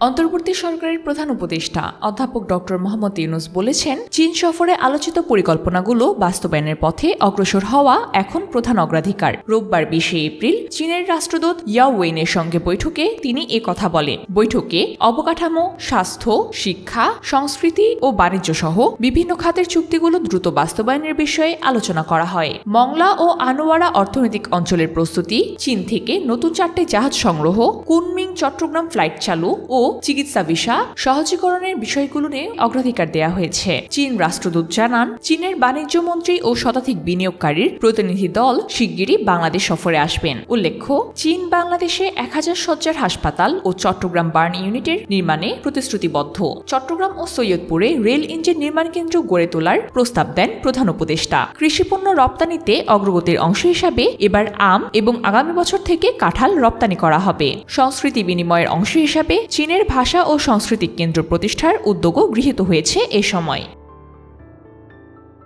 অন্তর্বর্তী সরকারের প্রধান উপদেষ্টা অধ্যাপক ডক্টর মোহাম্মদ ইউনুস বলেছেন, চীন সফরে আলোচিত পরিকল্পনাগুলো বাস্তবায়নের পথে অগ্রসর হওয়া এখন প্রধান অগ্রাধিকার। রোববার বিশে এপ্রিল চীনের রাষ্ট্রদূত ইয়াও ওয়েনের সঙ্গে বৈঠকে তিনি এ কথা বলেন। বৈঠকে অবকাঠামো, স্বাস্থ্য, শিক্ষা, সংস্কৃতি ও বাণিজ্য সহ বিভিন্ন খাতের চুক্তিগুলো দ্রুত বাস্তবায়নের বিষয়ে আলোচনা করা হয়। মংলা ও আনোয়ারা অর্থনৈতিক অঞ্চলের প্রস্তুতি, চীন থেকে নতুন চারটি জাহাজ সংগ্রহ, কুনমিং চট্টগ্রাম ফ্লাইট চালু ও চিকিৎসা ভিসা, সহজীকরণের বিষয়গুলো নিয়ে অগ্রাধিকার দেওয়া হয়েছে। চীন রাষ্ট্রদূত জানান, চীনের বাণিজ্য মন্ত্রী ও শতাধিক বিনিয়োগকারীর প্রতিনিধি দল শিগগিরই বাংলাদেশ সফরে আসবেন। উল্লেখ্য, চীন বাংলাদেশে এক হাজার সজ্জার হাসপাতাল ও চট্টগ্রাম বার্ন ইউনিটের নির্মাণে প্রতিশ্রুতিবদ্ধ। চট্টগ্রাম ও সৈয়দপুরে রেল ইঞ্জিন নির্মাণ কেন্দ্র গড়ে তোলার প্রস্তাব দেন প্রধান উপদেষ্টা। কৃষিপণ্য রপ্তানিতে অগ্রগতির অংশ হিসাবে এবার আম এবং আগামী বছর থেকে কাঁঠাল রপ্তানি করা হবে। সংস্কৃতি বিনিময়ের অংশ হিসাবে চীনের ভাষা ও সাংস্কৃতিক কেন্দ্র প্রতিষ্ঠার উদ্যোগও গৃহীত হয়েছে এ সময়।